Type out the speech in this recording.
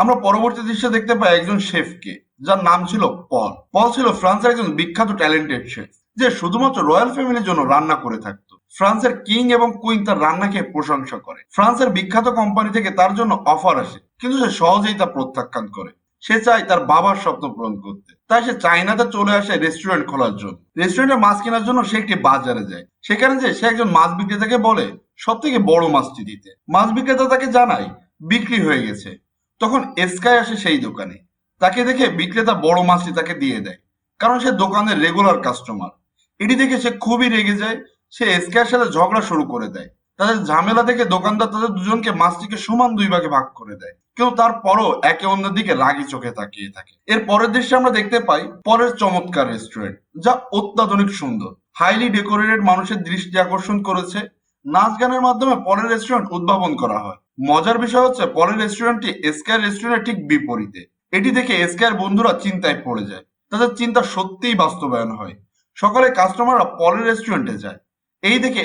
আমরা পরবর্তী দৃশ্যে দেখতে পাই একজন শেফকে, যার নাম ছিল পল। পল ছিল ফ্রান্সের একজন বিখ্যাত ট্যালেন্টেড শেফ যে শুধুমাত্র রয়্যাল ফ্যামিলির জন্য রান্না করে থাকতো। ফ্রান্সের কিং এবং কুইন তার রান্নাকে প্রশংসা করে। ফ্রান্সের বিখ্যাত কোম্পানি থেকে তার জন্য অফার আসে, কিন্তু সে সহজেই তা প্রত্যাখ্যান করে। সে চায় তার বাবার স্বপ্ন পূরণ করতে। তাই সে চায়নাতে চলে আসে রেস্টুরেন্ট খোলার জন্য। রেস্টুরেন্টে মাছ কেনার জন্য সে একটি বাজারে যায়। সেখানে যে সে একজন মাছ বিক্রেতাকে বলে সব থেকে বড় মাছটি দিতে। মাছ বিক্রেতা তাকে জানায়, বিক্রি হয়ে গেছে। তখন এসকাই আসে সেই দোকানে। তাকে দেখে বিক্রেতা বড় মাছটি তাকে দিয়ে দেয়, কারণ সে দোকানের রেগুলার কাস্টমার এটি দেখে সে খুবই রেগে যায়, সে এসকাইয়ের সাথে ঝগড়া শুরু করে দেয়। তাদের ঝামেলা দেখে দোকানদার তাদের দুজনকে মাছটিকে সমান দুই ভাগে ভাগ করে দেয়, কিন্তু তারপরও একে অন্যের দিকে রাগি চোখে তাকিয়ে থাকে। এর পরের দৃশ্যে আমরা দেখতে পাই পরের চমৎকার রেস্টুরেন্ট যা অত্যাধুনিক সুন্দর। হাইলি ডেকোরেটেড মানুষের দৃষ্টি আকর্ষণ করেছে। নাচ গানের মাধ্যমে পরের রেস্টুরেন্ট উদ্ভাবন করা হয়। মজার বিষয় হচ্ছে, পরের রেস্টুরেন্টটি এসকার রেস্টুরেন্টের ঠিক বিপরীতে। এটি দেখে এসকার বন্ধুরা চিন্তায় পড়ে যায়। তাদের চিন্তা সত্যিই বাস্তবায়ন হয়। সকালে কাস্টমাররা পরের রেস্টুরেন্টে যায়। এই দেখে